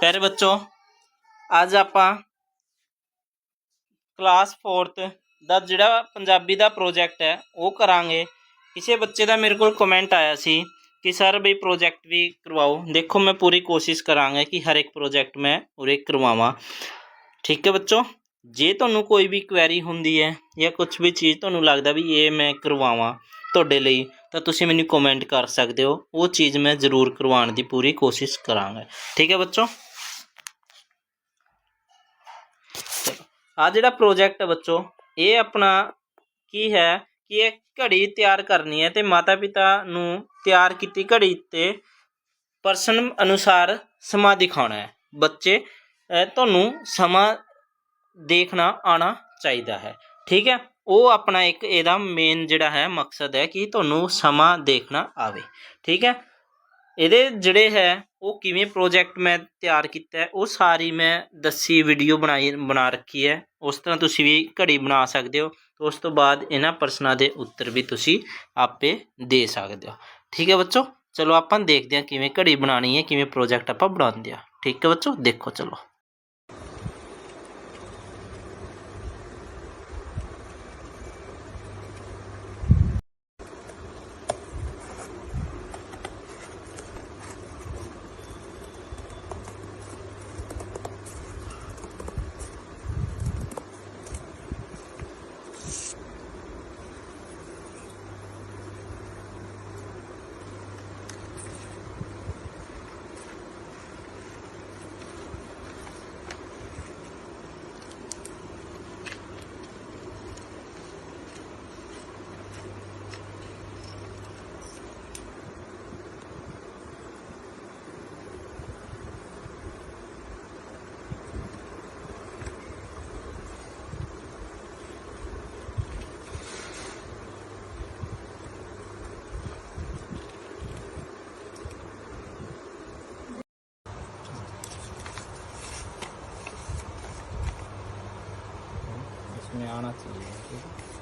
ਪਿਆਰੇ ਬੱਚੋ, ਅੱਜ ਆਪਾਂ ਕਲਾਸ 4th ਦਾ ਜਿਹੜਾ ਪੰਜਾਬੀ ਦਾ ਪ੍ਰੋਜੈਕਟ ਹੈ, ਉਹ ਕਰਾਂਗੇ। ਕਿਸੇ ਬੱਚੇ ਦਾ ਮੇਰੇ ਕੋਲ ਕਮੈਂਟ ਆਇਆ ਸੀ ਕਿ, ਸਰ ਬਈ ਪ੍ਰੋਜੈਕਟ ਵੀ ਕਰਵਾਓ। ਦੇਖੋ, ਮੈਂ ਪੂਰੀ ਕੋਸ਼ਿਸ਼ ਕਰਾਂਗਾ ਕਿ ਹਰ ਇੱਕ ਪ੍ਰੋਜੈਕਟ ਮੈਂ ਉਰੇ ਕਰਵਾਵਾਂ। ਠੀਕ ਹੈ ਬੱਚੋ? ਜੇ ਤੁਹਾਨੂੰ ਕੋਈ ਵੀ ਕੁਐਰੀ ਹੁੰਦੀ ਹੈ ਜਾਂ ਕੁਝ ਵੀ ਚੀਜ਼ ਤੁਹਾਨੂੰ ਲੱਗਦਾ ਵੀ ਇਹ ਮੈਂ ਕਰਵਾਵਾਂ ਤੁਹਾਡੇ ਲਈ ਤਾਂ ਤੁਸੀਂ ਮੈਨੂੰ ਕਮੈਂਟ ਕਰ ਸਕਦੇ ਹੋ। ਉਹ ਚੀਜ਼ ਮੈਂ ਜ਼ਰੂਰ ਕਰਵਾਉਣ ਦੀ ਪੂਰੀ ਕੋਸ਼ਿਸ਼ ਕਰਾਂਗਾ। ਠੀਕ ਹੈ ਬੱਚੋ? ਆ ਜਿਹੜਾ ਪ੍ਰੋਜੈਕਟ ਹੈ ਬੱਚੋ, ਇਹ ਆਪਣਾ ਕੀ ਹੈ ਕਿ ਇਹ ਘੜੀ ਤਿਆਰ ਕਰਨੀ ਹੈ ਤੇ ਮਾਤਾ ਪਿਤਾ ਨੂੰ ਤਿਆਰ ਕੀਤੀ ਘੜੀ ਤੇ ਪਰਸਨ ਅਨੁਸਾਰ ਸਮਾਂ ਦਿਖਾਉਣਾ ਹੈ। ਬੱਚੇ ਤੁਹਾਨੂੰ ਸਮਾਂ ਦੇਖਣਾ ਆਣਾ ਚਾਹੀਦਾ ਹੈ। ਠੀਕ ਹੈ? ਉਹ ਆਪਣਾ ਇੱਕ ਇਹਦਾ ਮੇਨ ਜਿਹੜਾ ਹੈ ਮਕਸਦ ਹੈ ਕਿ ਤੁਹਾਨੂੰ ਸਮਾਂ ਦੇਖਣਾ ਆਵੇ, ਠੀਕ ਹੈ? ਇਹਦੇ ਜਿਹੜੇ ਹੈ, ਉਹ ਕਿਵੇਂ ਪ੍ਰੋਜੈਕਟ ਮੈਂ ਤਿਆਰ ਕੀਤਾ ਹੈ, ਉਹ ਸਾਰੀ ਮੈਂ ਦੱਸੀ ਵੀਡੀਓ ਬਣਾਈ, ਬਣਾ ਰੱਖੀ ਹੈ। ਉਸ ਤਰ੍ਹਾਂ ਤੁਸੀਂ ਵੀ ਘੜੀ ਬਣਾ ਸਕਦੇ ਹੋ ਉਸ ਤੋਂ ਬਾਅਦ ਇਹਨਾਂ ਪ੍ਰਸ਼ਨਾਂ ਦੇ ਉੱਤਰ ਵੀ ਤੁਸੀਂ ਆਪੇ ਦੇ ਸਕਦੇ ਹੋ। ਠੀਕ ਹੈ ਬੱਚੋ? ਚਲੋ ਆਪਾਂ ਦੇਖਦੇ ਹਾਂ ਕਿਵੇਂ ਘੜੀ ਬਣਾਉਣੀ ਹੈ, ਕਿਵੇਂ ਪ੍ਰੋਜੈਕਟ ਆਪਾਂ ਬਣਾਉਂਦੇ ਆ ਠੀਕ ਹੈ ਬੱਚੋ? ਦੇਖੋ, ਚਲੋ। इसमें आना चाहिए ठीक है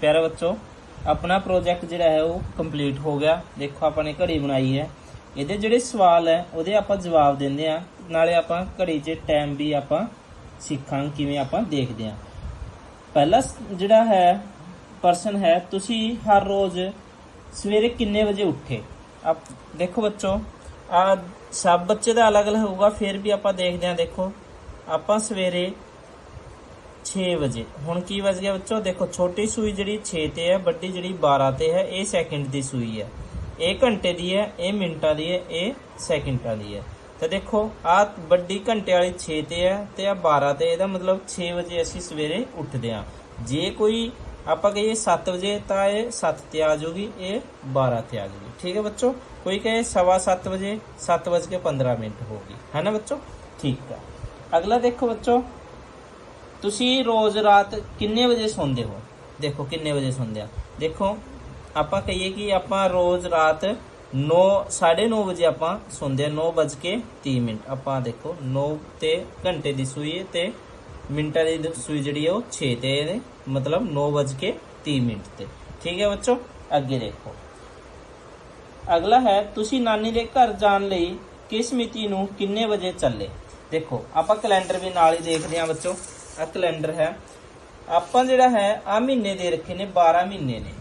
ਪਿਆਰੇ ਬੱਚੋ, ਆਪਣਾ ਪ੍ਰੋਜੈਕਟ ਜਿਹੜਾ ਹੈ ਉਹ ਕੰਪਲੀਟ ਹੋ ਗਿਆ। ਦੇਖੋ, ਆਪਾਂ ਨੇ ਘੜੀ ਬਣਾਈ ਹੈ। ਇਹਦੇ ਜਿਹੜੇ ਸਵਾਲ ਹੈ, ਉਹਦੇ ਆਪਾਂ ਜਵਾਬ ਦਿੰਦੇ ਆ ਨਾਲੇ ਆਪਾਂ ਘੜੀ 'ਚ ਟਾਈਮ ਵੀ ਆਪਾਂ ਸਿੱਖਾਂਗੇ, ਕਿਵੇਂ ਆਪਾਂ ਦੇਖਦੇ ਆ ਪਹਿਲਾ ਜਿਹੜਾ ਹੈ ਪਰਸਨ ਹੈ, ਤੁਸੀਂ ਹਰ ਰੋਜ਼ ਸਵੇਰੇ ਕਿੰਨੇ ਵਜੇ ਉੱਠੇ? ਆਪ, ਦੇਖੋ ਬੱਚੋ ਆ ਸਭ ਬੱਚੇ ਦਾ ਅਲੱਗ-ਅਲੱਗ ਹੋਊਗਾ, ਫਿਰ ਵੀ ਆਪਾਂ ਦੇਖਦੇ ਹਾਂ, ਦੇਖੋ। ਆਪਾਂ ਸਵੇਰੇ 6 ਵਜੇ। ਹੁਣ ਕੀ ਵੱਜ ਗਿਆ ਬੱਚੋ? ਦੇਖੋ, ਛੋਟੀ ਸੂਈ ਜਿਹੜੀ 6 ਤੇ ਹੈ, ਵੱਡੀ ਜਿਹੜੀ 12 ਤੇ ਹੈ, ਇਹ ਸੈਕਿੰਡ ਦੀ ਸੂਈ ਹੈ। ਇਹ ਘੰਟੇ ਦੀ ਹੈ, ਇਹ ਮਿੰਟਾਂ ਦੀ ਹੈ, ਇਹ ਸੈਕਿੰਡਾਂ ਦੀ ਹੈ। ਤਾਂ ਦੇਖੋ, ਆ ਵੱਡੀ ਘੰਟੇ ਵਾਲੀ 6 ਤੇ ਹੈ ਤੇ ਆ 12 ਤੇ, ਇਹਦਾ ਮਤਲਬ 6 ਵਜੇ ਅਸੀਂ ਸਵੇਰੇ ਉੱਠਦੇ ਹਾਂ। ਜੇ ਕੋਈ, ਆਪਾਂ ਕਹੀਏ 7 ਵਜੇ, ਤਾਂ ਇਹ 7 ਤੇ ਆ ਜਾਊਗੀ, ਇਹ 12 ਤੇ ਆ ਜਾਊਗੀ। ਠੀਕ ਹੈ ਬੱਚੋ? ਕੋਈ ਕਹੇ ਸਵਾ 7 ਵਜੇ 7 ਵਜ ਕੇ 15 ਮਿੰਟ ਹੋਗੀ ਹੈ ਨਾ ਬੱਚੋ? ਠੀਕ ਹੈ ਅਗਲਾ ਦੇਖੋ ਬੱਚੋ। ਤੁਸੀਂ ਰੋਜ਼ ਰਾਤ ਕਿੰਨੇ ਵਜੇ ਸੌਂਦੇ ਹੋ? ਦੇਖੋ ਕਿੰਨੇ ਵਜੇ ਸੌਂਦੇ ਆ। ਦੇਖੋ, ਆਪਾਂ ਕਹੀਏ ਕਿ ਆਪਾਂ ਰੋਜ਼ ਰਾਤ 9 9:30 ਵਜੇ ਆਪਾਂ ਸੌਂਦੇ ਆ 9 ਵੱਜ ਕੇ 30 ਮਿੰਟ। ਆਪਾਂ ਦੇਖੋ 9 ਤੇ ਘੰਟੇ ਦੀ ਸੂਈ ਹੈ ਤੇ ਮਿੰਟਾਂ ਦੀ ਸੂਈ ਜਿਹੜੀ ਹੈ ਉਹ 6 ਤੇ ਨੇ ਮਤਲਬ 9 ਵੱਜ ਕੇ 30 ਮਿੰਟ ਤੇ। ਠੀਕ ਹੈ ਬੱਚੋ? ਅੱਗੇ ਦੇਖੋ। ਅਗਲਾ ਹੈ, ਤੁਸੀਂ ਨਾਨੀ ਦੇ ਘਰ ਜਾਣ ਲਈ ਕਿਸ ਮਿਤੀ ਨੂੰ ਕਿੰਨੇ ਵਜੇ ਚੱਲੇ? ਦੇਖੋ, ਆਪਾਂ ਕੈਲੰਡਰ ਵੀ ਨਾਲ ਹੀ ਦੇਖਦੇ ਹਾਂ ਬੱਚੋ। ਆ ਕੈਲੰਡਰ ਹੈ। ਆਪਾਂ ਜਿਹੜਾ ਹੈ ਆ ਮਹੀਨੇ ਦੇ ਰੱਖੇ ਨੇ 12 ਮਹੀਨੇ ਨੇ।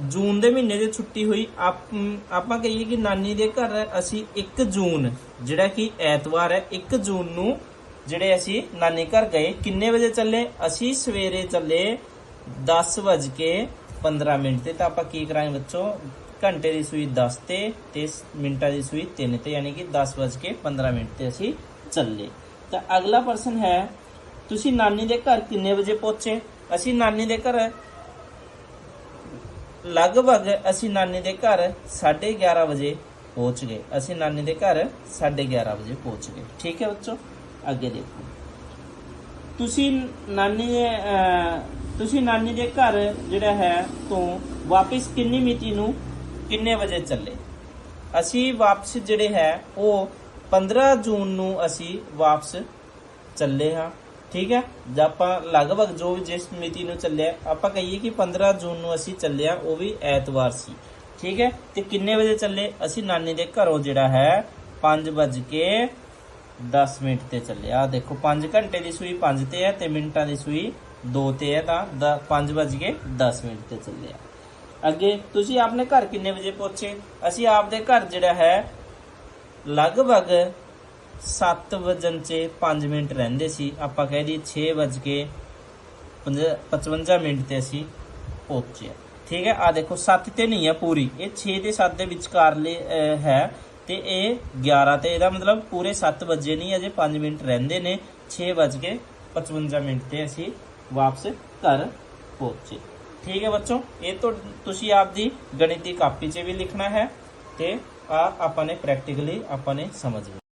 ਜੂਨ ਦੇ ਮਹੀਨੇ ਦੀ ਛੁੱਟੀ ਹੋਈ। ਆਪ- ਆਪਾਂ ਕਹੀਏ ਕਿ ਨਾਨੀ ਦੇ ਘਰ ਅਸੀਂ 1 ਜੂਨ, ਜਿਹੜਾ ਕਿ ਐਤਵਾਰ ਹੈ। 1 ਜੂਨ ਨੂੰ ਜਿਹੜੇ ਅਸੀਂ ਨਾਨੀ ਘਰ ਗਏ, ਕਿੰਨੇ ਵਜੇ ਚੱਲੇ? ਅਸੀਂ ਸਵੇਰੇ ਚੱਲੇ 10 ਵਜ ਕੇ 15 ਮਿੰਟ ਤੇ। ਤਾਂ ਆਪਾਂ ਕੀ ਕਰਾਂਗੇ ਬੱਚੋ? ਘੰਟੇ ਦੀ ਸੂਈ 10 ਤੇ ਤੇ ਮਿੰਟਾਂ ਦੀ ਸੂਈ 3 ਤੇ, ਯਾਨੀ ਕਿ 10 ਵਜ ਕੇ 15 ਮਿੰਟ ਤੇ ਅਸੀਂ ਚੱਲੇ। ਤਾਂ ਅਗਲਾ ਪਰਸਨ ਹੈ ਤੁਸੀਂ ਨਾਨੀ ਦੇ ਘਰ ਕਿੰਨੇ ਵਜੇ ਪਹੁੰਚੇ? ਅਸੀਂ ਨਾਨੀ ਦੇ ਘਰ ਲਗਭਗ ਅਸੀਂ ਨਾਨੀ ਦੇ ਘਰ 11:30 ਵਜੇ ਪਹੁੰਚ ਗਏ। ਅਸੀਂ ਨਾਨੀ ਦੇ ਘਰ 11:30 ਵਜੇ ਪਹੁੰਚ ਗਏ। ਠੀਕ ਹੈ ਬੱਚੋ? ਅੱਗੇ ਦੇਖੋ। ਤੁਸੀਂ ਨਾਨੀ ਦੇ ਤੁਸੀਂ ਨਾਨੀ ਦੇ ਘਰ ਜਿਹੜਾ ਹੈ ਤੋਂ ਵਾਪਸ ਕਿੰਨੀ ਮਿਤੀ ਨੂੰ, ਕਿੰਨੇ ਵਜੇ ਚੱਲੇ? ਅਸੀਂ ਵਾਪਸ ਜਿਹੜੇ ਹੈ, ਉਹ 15 ਜੂਨ ਨੂੰ ਅਸੀਂ ਵਾਪਸ ਚੱਲੇ ਹਾਂ। ਠੀਕ ਹੈ? ਜਾਂ ਆਪਾਂ ਲਗਭਗ ਜੋ ਵੀ ਜਿਸ ਮਿਤੀ ਨੂੰ ਚੱਲਿਆ, ਆਪਾਂ ਕਹੀਏ ਕਿ 15 ਜੂਨ ਨੂੰ ਅਸੀਂ ਚੱਲਿਆ ਉਹ ਵੀ ਐਤਵਾਰ ਸੀ। ਠੀਕ ਹੈ? ਤੇ ਕਿੰਨੇ ਵਜੇ ਚੱਲੇ? ਅਸੀਂ ਨਾਨੀ ਦੇ ਘਰੋਂ ਜਿਹੜਾ ਹੈ 5 ਵਜ ਕੇ 10 ਮਿੰਟ ਤੇ ਚੱਲਿਆ ਦੇਖੋ 5 ਘੰਟੇ ਦੀ ਸੂਈ 5 ਤੇ ਹੈ ਤੇ ਮਿੰਟਾਂ ਦੀ ਸੂਈ 2 ਤੇ ਹੈ, ਤਾਂ 5 ਵਜ ਕੇ 10 ਮਿੰਟ ਤੇ ਚੱਲਿਆ ਅੱਗੇ, ਤੁਸੀਂ ਆਪਣੇ ਘਰ ਕਿੰਨੇ ਵਜੇ ਪਹੁੰਚੇ? ਅਸੀਂ ਆਪਦੇ ਘਰ ਜਿਹੜਾ ਹੈ, ਲਗਭਗ 7 ਵਜਨ ਚ 5 ਮਿੰਟ ਰਹਿੰਦੇ ਸੀ। ਆਪਾਂ ਕਹਿ ਦਈਏ 6 ਵਜ ਕੇ 55 ਮਿੰਟ ਤੇ ਅਸੀਂ ਪਹੁੰਚੇ ਠੀਕ ਹੈ? ਆ ਦੇਖੋ 7 ਤੇ ਨਹੀਂ ਹੈ ਪੂਰੀ। ਇਹ 6 ਤੇ 7 ਦੇ ਵਿਚਕਾਰ ਹੈ ਤੇ ਇਹ 11 ਤੇ। ਇਹਦਾ ਮਤਲਬ ਪੂਰੇ 7 ਵਜੇ ਨਹੀਂ, ਅਜੇ 5 ਮਿੰਟ ਰਹਿੰਦੇ ਨੇ। 6 ਵਜ ਕੇ 55 ਮਿੰਟ ਤੇ ਅਸੀਂ ਵਾਪਸ ਘਰ ਪਹੁੰਚੇ। ਠੀਕ ਹੈ ਬੱਚੋ? ਇਹ ਤੋਂ, ਤੁਸੀਂ ਆਪਦੀ ਗਣਿਤ ਦੀ ਕਾਪੀ 'ਚ ਵੀ ਲਿਖਣਾ ਹੈ ਤੇ ਆ ਆਪਾਂ ਨੇ ਪ੍ਰੈਕਟੀਕਲੀ ਆਪਾਂ ਨੇ ਸਮਝਣਾ